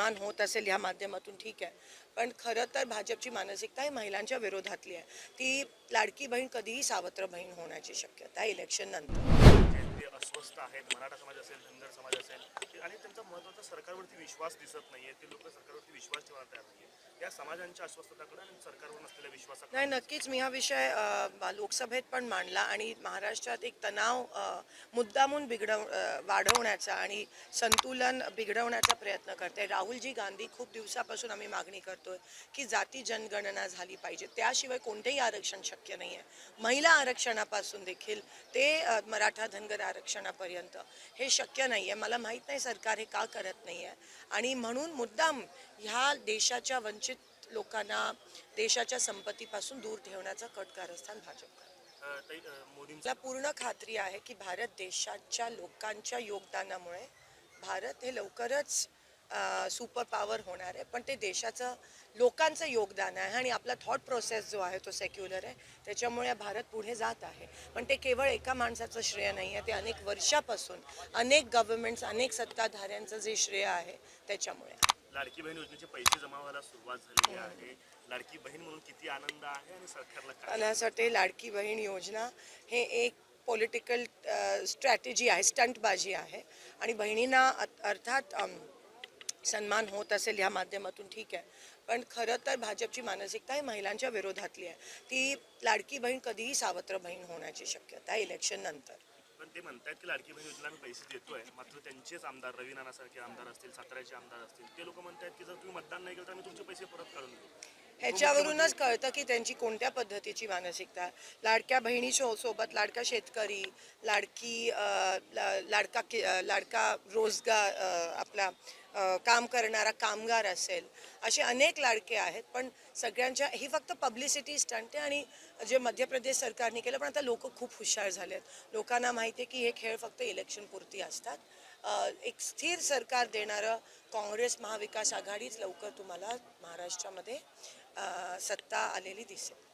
सन्मान होत असेल ह्या माध्यमातून ठीक आहे. पण खरं तर भाजपची मानसिकता ही महिलांच्या विरोधातली आहे. ती लाडकी बहीण कधीही सावत्र बहीण होण्याची शक्यता आहे इलेक्शन नंतर. जे ते अस्वस्थ आहेत मराठा समाज असेल धनगर समाज असेल आणि त्यांचा सरकारवरती विश्वास दिसत नाहीये ते लोक सरकारवरती विश्वास ठेवायला तयार नाहीये. या समाजांच्या अस्वस्थताकडे आणि सरकारवर नसलेल्या विश्वासाकडे नाही नक्कीच मी हा विषय लोकसभेत पण मांडला आणि महाराष्ट्रात एक तणाव मुद्दामून बिघडव वाढवण्याचा आणि संतुलन बिघडवण्याचा प्रयत्न करते. राहुलजी गांधी खूप दिवसापासून आम्ही मागणी करतोय की जाती जनगणना झाली पाहिजे. त्याशिवाय कोणतेही आरक्षण शक्य नाही आहे महिला आरक्षणापासून देखील ते मराठा धनगर आरक्षणापर्यंत. हे शक्य नाही आहे मला माहीत नाही सरकार हे का करत नाही आहे आणि म्हणून मुद्दाम ह्या देशाच्या वंचित लोकांना देशाच्या संपत्तीपासून दूर ठेवण्याचं कट कारस्थान भाजप करतं. मला पूर्ण खात्री आहे की भारत देशाच्या लोकांच्या योगदानामुळे भारत हे लवकरच सुपर पॉवर होणार आहे. पण ते देशाचं लोकांचं योगदान आहे आणि आपला थॉट प्रोसेस जो आहे तो सेक्युलर आहे. त्याच्यामुळे भारत पुढे जात आहे. पण ते केवळ एका माणसाचं श्रेय नाही आहे ते अनेक वर्षापासून अनेक गव्हर्नमेंट्स अनेक सत्ताधाऱ्यांचं जे श्रेय आहे त्याच्यामुळे. लाडकी बहीण योजनेचे पैसे जमा व्हायला सुरुवात झालेली आहे. लाडकी बहीण म्हणून किती आनंद आहे आणि सरकारला मला असं वाटते लाडकी बहीण योजना हे एक पॉलिटिकल स्ट्रॅटेजी आहे स्टंटबाजी आहे. आणि बहिणींना अर्थात सन्मान होत असेल ह्या माध्यमातून ठीक आहे. पण खरं तर भाजपची मानसिकता ही महिलांच्या विरोधातली आहे. ती लाडकी बहीण कधीही सावत्र बहीण होण्याची शक्यता आहे इलेक्शन नंतर. पण ते म्हणतात की लाडकी बहीण योजना आम्ही पैसे देतोय मात्र त्यांचेच आमदार रवी नानासारखे आमदार असतील साताऱ्याचे आमदार असतील ते लोक म्हणतात की जर तुम्ही मतदान नाही केलं तर आम्ही तुमचे पैसे परत काढून देऊ ह्याच्यावरूनच कळतं की त्यांची कोणत्या पद्धतीची मानसिकता लाडक्या बहिणी शो सोबत लाडका शेतकरी लाडकी लाडका कि- लाडका रोजगार आपला काम करणारा कामगार असेल असे अनेक लाडके आहेत. पण सगळ्यांच्या ही फक्त पब्लिसिटी स्टंट आहे आणि जे मध्य प्रदेश सरकारने केलं पण आता लोक खूप हुशार झाले आहेत लोकांना माहिती आहे की हे खेळ फक्त इलेक्शनपुरती असतात. एक स्थिर सरकार देणारं काँग्रेस महाविकास आघाडीच लवकर तुम्हाला महाराष्ट्रामध्ये सत्ता आलेली दिसेल.